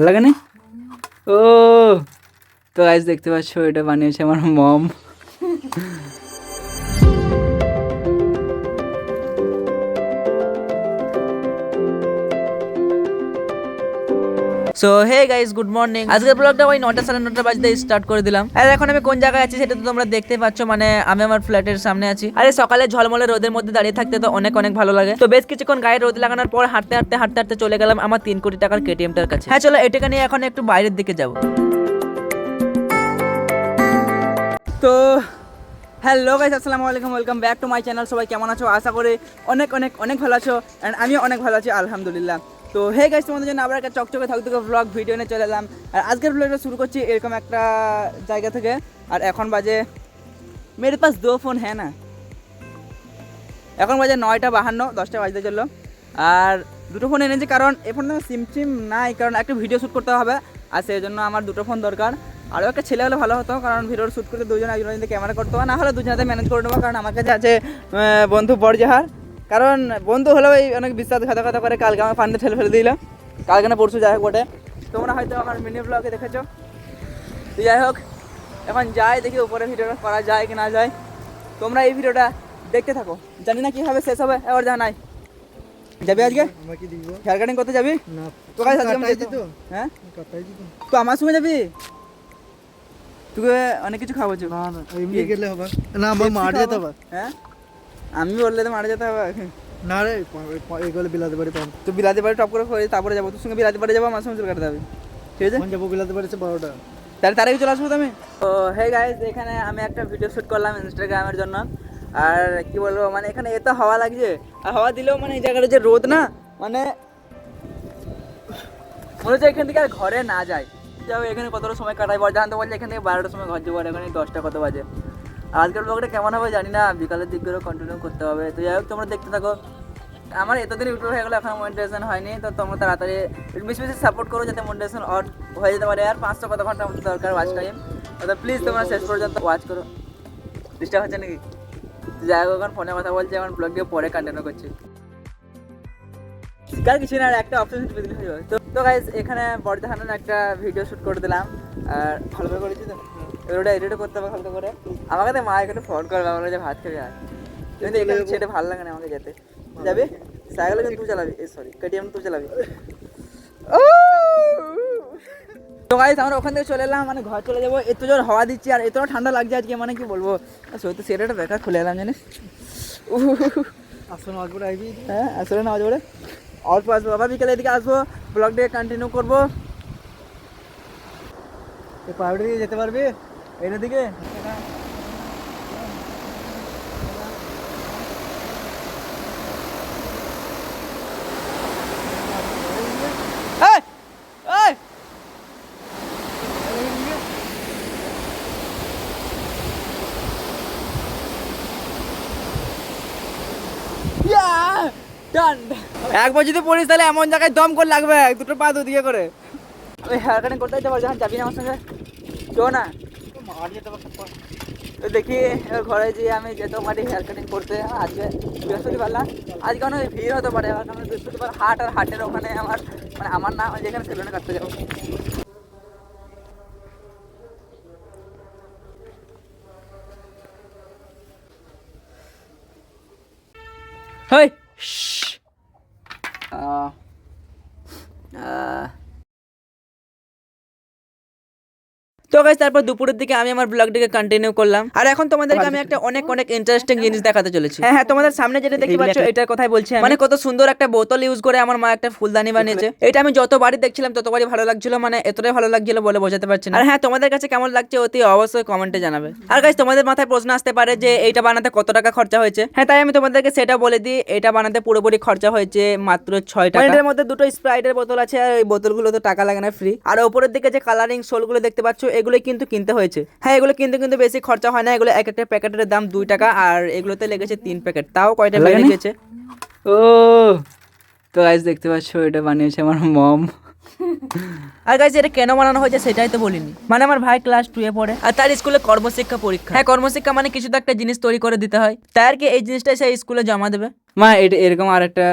ভালো লাগে না? ও তো আজ দেখতে পাচ্ছ এটা বানিয়েছে আমার mom so hey guys good morning আজকের ব্লগটা ওই নটা সাড়ে নটা বাজতে স্টার্ট করে দিলাম। আর এখন আমি কোন জায়গায় আছি সেটা তো তোমরা দেখতে পাচ্ছ মানে আমি আমার ফ্ল্যাটের সামনে আছি। আরে সকালে ঝলমলে রোদের মধ্যে দাঁড়িয়ে থাকতে তো অনেক অনেক ভালো লাগে। তো বেশ কিছুক্ষণ গায়ে রোদ লাগানোর পর হাঁটতে হাঁটতে হাঁটতে হাঁটতে চলে গেলাম আমার তিন কোটি টাকার কেটিএমটার কাছে। হ্যাঁ চলো এটাকে নিয়ে এখন একটু বাইরের দিকে যাব। তো হ্যালো গাইস আসসালামু আলাইকুম welcome back to my channel সবাই কেমন আছো? আশা করি অনেক অনেক অনেক ভালো আছো। অ্যান্ড আমিও অনেক ভালো আছি, আলহামদুলিল্লাহ। তো হে গাইস তোমাদের জন্য আবার একটা চকচকে থাকতে ব্লগ ভিডিও নিয়ে চলে এলাম। আর আজকের ব্লগটা শুরু করছি এরকম একটা জায়গা থেকে। আর এখন বাজে, মেরে পাস দো ফোন হ্যাঁ না? এখন বাজে নয়টা বাহান্ন, দশটা বাজতে চলল। আর দুটো ফোন এনেছি কারণ এই ফোনটা সিম সিম নাই, কারণ একটা ভিডিও শ্যুট করতে হবে। আর সেই জন্য আমার দুটো ফোন দরকার। আরও একটা ছেলে হলে ভালো হতো, কারণ ভিডিও শ্যুট করতে দুজন একজন ক্যামেরা করতে হবে না হলে দুজনাতে ম্যানেজ করে নেব, কারণ আমার কাছে আছে বন্ধু বরজাহার কারণ বন্ধু হলেও এই অনেক বিশ্বাসঘাতকতা করে কালকে আমার ফান্ডে ঠেলে ফেলে দিল। কালকে না পরশু যাই হোক বটে। তোমরা হয়তো আমার মিনি ব্লগে দেখেছ। তো যাই হোক এখন যাই দেখি উপরে ভিডিওটা করা যায় কি না যায়। তোমরা এই ভিডিওটা দেখতে থাকো। জানি না কীভাবে শেষ হবে এবার যা নাই। যাবি আজকে? হেয়ার কাটিং করতে যাবি? তো কাজ হ্যাঁ? তো আমার সঙ্গে যাবি? তোকে অনেক কিছু খাওয়াবো না না এমনি গেলে হবে। না আমার মার যেতে হবে। হ্যাঁ? আমি বললে তো মারা যেতে হবে। না রে এগুলো বিলাতে পারি পাম তো বিলাতি বাড়ি টপ করে করে তারপরে যাব। তোর সঙ্গে বিলাতি বাড়ি যাব আমার সঙ্গে চুল কাটাতে হবে। ঠিক আছে? যাব বিলাতে পারি বারোটা। তাহলে তার আগে চলে আসব তো আমি তো হে গাইজ এখানে আমি একটা ভিডিও শ্যুট করলাম ইনস্টাগ্রামের জন্য। আর কি বলব মানে এখানে এত হাওয়া লাগছে। আর হাওয়া দিলেও মানে এই জায়গাটা যে রোদ না মানে মনে হচ্ছে এখান থেকে আর ঘরে না যায়। যাও এখানে কতটা সময় কাটাই বল জানতে বলছে এখান থেকে বারোটার সময় ঘর যাব আর এখানে দশটা কত বাজে। আজকের ব্লগটা কেমন হবে জানি না, বিকালের দিক করে কন্টিনিউ করতে হবে। তো যাই হোক, তোমরা দেখতে থাকো। আমার এতদিন ইউটিউব হয়ে গেলো এখন মনিটাইজেশন হয়নি, তো তোমরা তাড়াতাড়ি বেশি বেশি সাপোর্ট করো যাতে মনিটাইজেশন অন হয়ে যেতে পারে। আর পাঁচশো কত ঘণ্টা আমাদের দরকার ওয়াচ টাইম তো প্লিজ তোমরা শেষ পর্যন্ত ওয়াচ করো। ডিস্টার্ব হচ্ছে নাকি? যাই হোক, এখন ফোনে কথা বলছি, এখন ব্লগ দিয়ে পরে কন্টিনিউ করছি। কার কিছু না একটা অপশন তো তো গাইজ এখানে বড় দেখানোর একটা ভিডিও শুট করে দিলাম। আর ভালো করে করেছি তো? ওটা এডিটও করতে হবে করে। আমাকে তো মা এখানে ফোন করবে আমার যে ভাত খাবে আর কিন্তু এখানে ছেড়ে ভালো লাগে না আমাকে যেতে যাবি? সাইকেল কিন্তু তুই চালাবি। এই সরি কেটিএম তুই চালাবি। তো গাইজ আমরা ওখান থেকে চলে এলাম মানে ঘর চলে যাব। এত জোর হাওয়া দিচ্ছি আর এত ঠান্ডা লাগছে আজকে মানে কি বলব? আর সত্যি সেটা বেকার খুলে এলাম জানিস? আসলে আসব আইবি। হ্যাঁ আসলে না জোরে অল্প আসব আবার বিকেলে এদিকে আসব ব্লগটাকে কন্টিনিউ করব। পাউডার দিয়ে যেতে পারবি? এর দিকে! একবার যদি পড়িস তাহলে এমন জায়গায় দম করে লাগবে দুটো পা দুদিকে করে। ওই হেয়ার কাটিং করতে যখন যাবি না আমার সঙ্গে? চো না। দেখি ঘরে যেয়ে আমি যেতে পারি হেয়ার কাটিং করতে। আজকে বৃহস্পতিবার না, আজকে অনেক ভিড় হতে পারে কারণ বৃহস্পতিবার হাট আর হাটের ওখানে আমার মানে আমার না, আমি যেখানে সেলুনে কাটতে যাব। তো গাইস তারপর দুপুরের দিকে আমি আমার ব্লগটিকে কন্টিনিউ করলাম। আর এখন তোমাদেরকে আমি একটা অনেক অনেক ইন্টারেস্টিং জিনিস দেখাতে চলেছি। হ্যাঁ হ্যাঁ তোমাদের সামনে যেটা দেখতে পাচ্ছ এটার কথাই বলছি আমি। মানে কত সুন্দর একটা বোতল ইউজ করে আমার মা একটা ফুলদানি বানিয়েছে। এটা আমি যতবারই দেখছিলাম ততবারই ভালো লাগছিল মানে এতটাই ভালো লাগছিল বলে বোঝাতে পারছি না। আর হ্যাঁ তোমাদের কাছে কেমন লাগছে অতি অবশ্যই কমেন্টে জানাবে। আর গাইস তোমাদের মাথায় প্রশ্ন আসতে পারে যে এইটা বানাতে কত টাকা খরচা হয়েছে? হ্যাঁ তাই আমি তোমাদেরকে সেটা বলে দিই এটা বানাতে পুরোপুরি খরচা হয়েছে মাত্র ছয় টাকা। এটার মধ্যে দুটো স্প্রাইটের বোতল আছে আর এই বোতলগুলো তো টাকা লাগে না ফ্রি আর ওপরের দিকে যে কালারিং সোলগুলো দেখতে পাচ্ছ এগুলো কিন্তু কিনতে হয়েছে। হ্যাঁ এগুলো কিন্তু কিন্তু বেশি খরচা হয় না। এগুলো এক একটা প্যাকেটের দাম দুই টাকা আর এগুলোতে লেগেছে তিন প্যাকেট। তাও কয়টা লেগেছে? ও তো আজ দেখতে পাচ্ছ এটা বানিয়েছে আমার মম আর গাইজ এটা কেন বানানো হয়েছে সেটাই তো বলিনি। মানে আমার ভাই ক্লাস টু এ পড়ে। আর তার স্কুলে কর্মশিক্ষা পরীক্ষা। হ্যাঁ কর্মশিক্ষা মানে কিছু তো একটা জিনিস তৈরি করে দিতে হয়। তাই আর কি এই জিনিসটা সে স্কুলে জমা দেবে? মা এটা এরকম আর একটা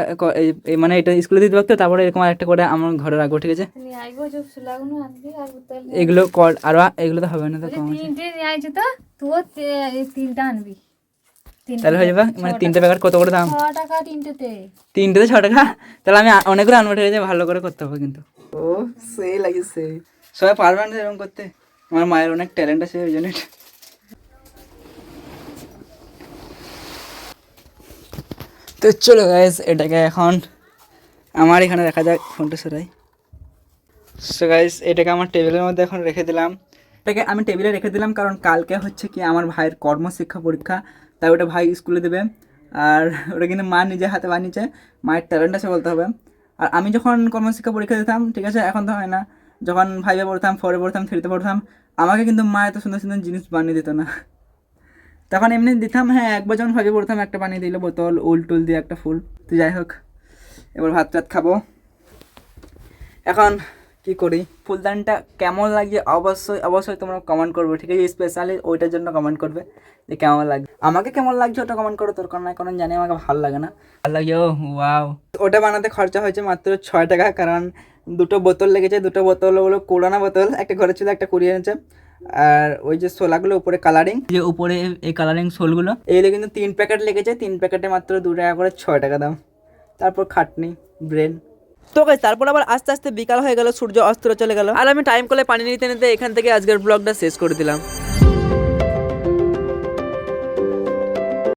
মানে এটা স্কুলে দিতে পারতো তারপরে এরকম আর একটা করে আমার ঘরে রাখব ঠিক আছে? নিয়ে আইবো যে সুলাগুনো আনবি আর উত্তর এগুলো কর আর এগুলো তো হবে না তো তিনটে নিয়ে আইছি তো তুই তিনটা আনবি। তাহলে হয়ে যাবে? মানে তিনটে প্যাকেট কত করে দাম? ছ টাকা তিনটেতে। তিনটেতে ছ টাকা তাহলে আমি অনেকগুলো আনব ঠিক আছে ভালো করে করতে হবে কিন্তু। ও সেই লাগে সেই সবাই পারবে না এরকম করতে? আমার মায়ের অনেক ট্যালেন্ট আছে ওই জন্য তো চলো গাইজ এটাকে এখন আমার এখানে দেখা যাক ফোনটা সরাই। সো গাইজ এটাকে আমার টেবিলের মধ্যে এখন রেখে দিলাম। এটাকে আমি টেবিলে রেখে দিলাম কারণ কালকে হচ্ছে কি আমার ভাইয়ের কর্মশিক্ষা পরীক্ষা। তাই ওটা ভাই স্কুলে দেবে। আর ওটা কিন্তু মা নিজের হাতে বানিয়েছে, মায়ের ট্যালেন্ট আছে বলতে হবে। আর আমি যখন কর্মশিক্ষা পরীক্ষা দিতাম, ঠিক আছে, এখন তো হয় না। যখন ফাইভে পড়তাম ফোরে পড়তাম থ্রিতে পড়তাম, আমাকে কিন্তু মা এত সুন্দর সুন্দর জিনিস বানিয়ে দিত না। তখন এমনি দিতাম হ্যাঁ একবার যখন ভাবে পড়তাম, একটা বানিয়ে দিল, বোতল, উল টুল দিয়ে একটা ফুল। তো যাই হোক, এবার ভাত টাত খাব। এখন কি করি? ফুলদানটা কেমন লাগছে অবশ্যই অবশ্যই তোমরা কমেন্ট করবে ঠিক আছে? স্পেশালি ওইটার জন্য কমেন্ট করবে যে কেমন লাগছে। আমাকে কেমন লাগছে ওটা কমেন্ট করো তোর কারণ কারণ জানি আমাকে ভালো লাগে না। ভালো লাগে ও ওয়াও ওটা বানাতে খরচা হয়েছে মাত্র ছয় টাকা কারণ দুটো বোতল লেগেছে দুটো বোতল হলো কোরানা বোতল একটা ঘরে ছিল একটা কুড়িয়ে এনেছে। আর ওই যে শোলাগুলো উপরে কালারিং যে উপরে এই কালারিং শোলগুলো এইগুলো কিন্তু তিন প্যাকেট লেগেছে তিন প্যাকেটে মাত্র দু টাকা করে ছয় টাকা দাম। তারপর খাটনি ব্রেন তো গাইস তারপর আবার আস্তে আস্তে বিকাল হয়ে গেল, সূর্য অস্ত চলে গেল। আর আমি টাইম কলে পানি নিতে নিতে এখান থেকে আজকের ব্লগটা শেষ করে দিলাম।